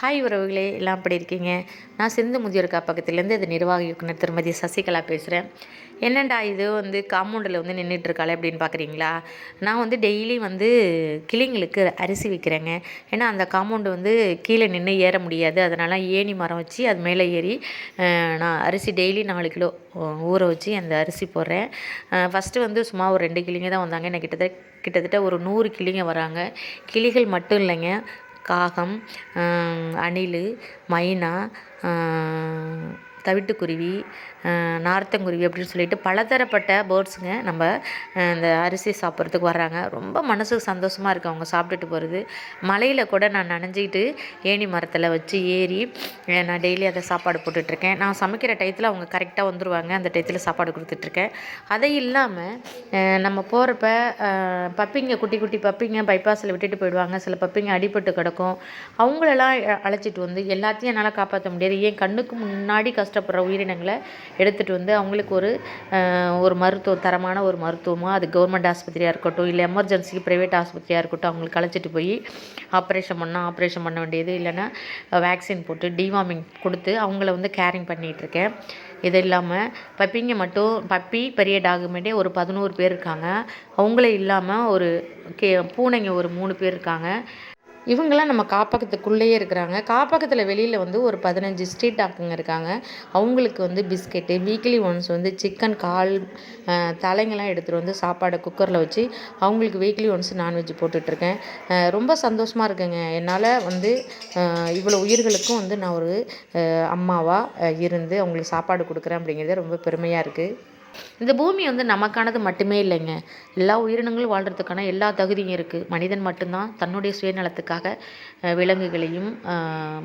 Hi உறவுகளே எல்லாம் எப்படி இருக்கீங்க? நான் சிந்து முதியோர் காப்பகத்திலேருந்து இது நிர்வாக இயக்குனர் திருமதி சசிகலா பேசுகிறேன் என்னண்டா இது? வந்து காம்பவுண்டில் வந்து நின்றுட்டுருக்காளே அப்படின்னு பார்க்குறீங்களா? நான் வந்து டெய்லி வந்து கிளிங்களுக்கு அரிசி விற்கிறேங்க. ஏன்னா அந்த காம்பவுண்டு வந்து கீழே நின்று ஏற முடியாது. அதனால் ஏணி மரம் வச்சு அது மேலே ஏறி நான் அரிசி டெய்லி நாலு கிலோ ஊற வச்சு அந்த அரிசி போடுறேன். ஃபஸ்ட்டு வந்து சும்மா ஒரு ரெண்டு கிளிங்க தான் வந்தாங்க. எனக்கு கிட்டத்தட்ட கிட்டத்தட்ட ஒரு நூறு கிளிங்க வராங்க. கிளிகள் மட்டும் இல்லைங்க. காகம் அணில் மைனா தவிட்டுக்குருவி நார்த்தங்குருவி அப்படின்னு சொல்லிட்டு பலதரப்பட்ட பேர்ட்ஸுங்க நம்ம இந்த அரிசி சாப்பிட்றதுக்கு வர்றாங்க. ரொம்ப மனசுக்கு சந்தோஷமாக இருக்குது அவங்க சாப்பிட்டுட்டு போகிறது மலையில் கூட நான் நனைஞ்சிக்கிட்டு ஏணி மரத்தில் வச்சு ஏறி நான் டெய்லி அதை சாப்பாடு போட்டுட்ருக்கேன். நான் சமைக்கிற டயத்தில் அவங்க கரெக்டாக வந்துடுவாங்க அந்த டயத்தில் சாப்பாடு கொடுத்துட்ருக்கேன். அதை இல்லாமல் நம்ம போகிறப்ப பப்பிங்க குட்டி குட்டி பப்பிங்க பைபாஸில் விட்டுட்டு போயிடுவாங்க. சில பப்பிங்க அடிபட்டு கிடக்கும். அவங்களெல்லாம் அழைச்சிட்டு வந்து எல்லாத்தையும் என்னால் காப்பாற்ற முடியாது. என் கண்ணுக்கு முன்னாடி கஷ்டம் கஷ்டப்படுற உயிரினங்களை எடுத்துகிட்டு வந்து அவங்களுக்கு ஒரு ஒரு மருத்துவ தரமான ஒரு மருத்துவமாக அது கவர்மெண்ட் ஆஸ்பத்திரியாக இருக்கட்டும் இல்லை எமர்ஜென்சிக்கு ப்ரைவேட் ஆஸ்பத்திரியாக இருக்கட்டும் அவங்களுக்கு அழைச்சிட்டு போய் ஆப்ரேஷன் பண்ணால் ஆப்ரேஷன் பண்ண வேண்டியது இல்லைன்னா வேக்சின் போட்டு டிவார்மிங் கொடுத்து அவங்கள வந்து கேரிங் பண்ணிகிட்ருக்கேன் இது இல்லாமல் பப்பிங்க மட்டும் பப்பி பெரிய டாகுமெண்ட்டே ஒரு பதினோரு பேர் இருக்காங்க. அவங்கள இல்லாமல் ஒரு கே பூனைங்க ஒரு மூணு பேர் இருக்காங்க. இவங்கெல்லாம் நம்ம காப்பகத்துக்குள்ளேயே இருக்கிறாங்க. காப்பகத்தில் வெளியில் வந்து ஒரு பதினஞ்சு ஸ்ட்ரீட் டாக்குங்க இருக்காங்க. அவங்களுக்கு வந்து பிஸ்கெட்டு வீக்லி ஒன்ஸ் வந்து சிக்கன் கால் தலைங்கெல்லாம் எடுத்துகிட்டு வந்து சாப்பாடை குக்கரில் வச்சு அவங்களுக்கு வீக்லி ஒன்ஸ் நான்வெஜ் போட்டுட்ருக்கேன். ரொம்ப சந்தோஷமாக இருக்குங்க. என்னால் வந்து இவ்வளோ உயிர்களுக்கும் வந்து நான் ஒரு அம்மாவாக இருந்து அவங்களுக்கு சாப்பாடு கொடுக்குறேன் அப்படிங்கிறது ரொம்ப பெருமையாக இருக்குது இந்த பூமி வந்து நமக்கானது மட்டுமே இல்லைங்க. எல்லா உயிரினங்களும் வாழ்கிறதுக்கான எல்லா தகுதியும் இருக்குது மனிதன் மட்டும்தான் தன்னுடைய சுயநலத்துக்காக அஹ், விலங்குகளையும்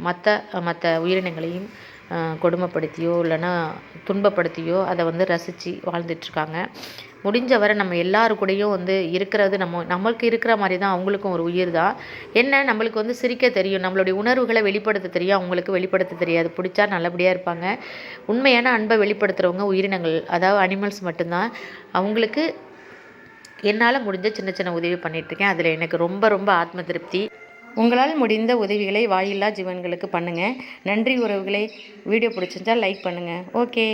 மற்ற மற்ற உயிரினங்களையும் கொடுமைப்படுத்தியோ இல்லைன்னா துன்பப்படுத்தியோ அதை வந்து ரசித்து வாழ்ந்துட்டுருக்காங்க. முடிஞ்ச வரை நம்ம எல்லாரு கூடயும் வந்து இருக்கிறது நம்ம நம்மளுக்கு இருக்கிற மாதிரி தான் அவங்களுக்கும் ஒரு உயிர் தான். என்ன? நம்மளுக்கு வந்து சிரிக்க தெரியும். நம்மளுடைய உணர்வுகளை வெளிப்படுத்த தெரியும். அவங்களுக்கு வெளிப்படுத்த தெரியாது. பிடிச்சா நல்லபடியாக இருப்பாங்க. உண்மையான அன்பை வெளிப்படுத்துகிறவங்க உயிரினங்கள் அதாவது அனிமல்ஸ் மட்டும்தான். அவங்களுக்கு என்னால் முடிஞ்ச சின்ன சின்ன உதவி பண்ணிகிட்ருக்கேன் அதில் எனக்கு ரொம்ப ரொம்ப ஆத்ம திருப்தி. உங்களால் முடிந்த உதவிகளை வாயில்லா ஜீவன்களுக்கு பண்ணுங்கள் நன்றி உறவுகளை. வீடியோ பிடிச்சிருந்தா லைக் பண்ணுங்கள் ஓகே